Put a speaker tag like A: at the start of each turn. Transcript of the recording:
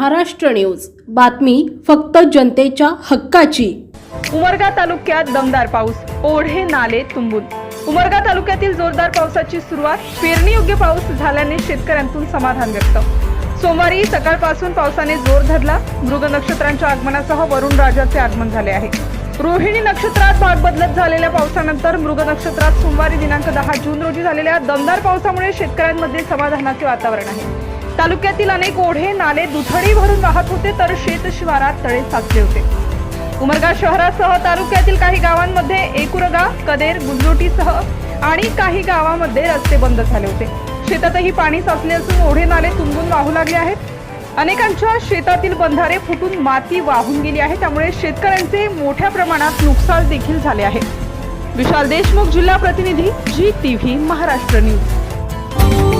A: Maharashtra news. बातमी फक्त जनतेच्या हक्काची.
B: उमरगा तालुक्यात दमदार पाऊस. ओढे नाले तुंबून. उमरगा तालुक्यातील जोरदार पावसाची सुरुवात. पेरणी योग्य पाऊस झाल्याने शेतकऱ्यांतून समाधान व्यक्त. सोमवारी सकाळपासून पावसाने जोर धरला. मृग नक्षत्रांच्या आगमनासह वरुण राजाचे आगमन झाले आहे. रोहिणी नक्षत्रात भाग बदलत झालेल्या पावसानंतर मृग नक्षत्रात सोमवारी दिनांक दहा जून रोजी झालेल्या दमदार पावसामुळे शेतकऱ्यांमध्ये समाधानाचे वातावरण आहे. तालुक्यातील अनेक ओढे नाले दुथडी भरून वाहत होते तर शेत शिवारात तळे साचले होते. उमरगा शहरासह तालुक्यातील काही गावांमध्ये एकुरगा कदेर गुंजोटीसह आणि काही गावामध्ये रस्ते बंद झाले होते. शेतातही पाणी साचले असून ओढे नाले तुंबून वाहू लागले आहेत. अनेकांच्या शेतातील बंधारे फुटून माती वाहून गेली आहे त्यामुळे शेतकऱ्यांचे मोठ्या प्रमाणात नुकसान देखील झाले आहे. विशाल देशमुख जिल्हा प्रतिनिधी G TV Maharashtra news.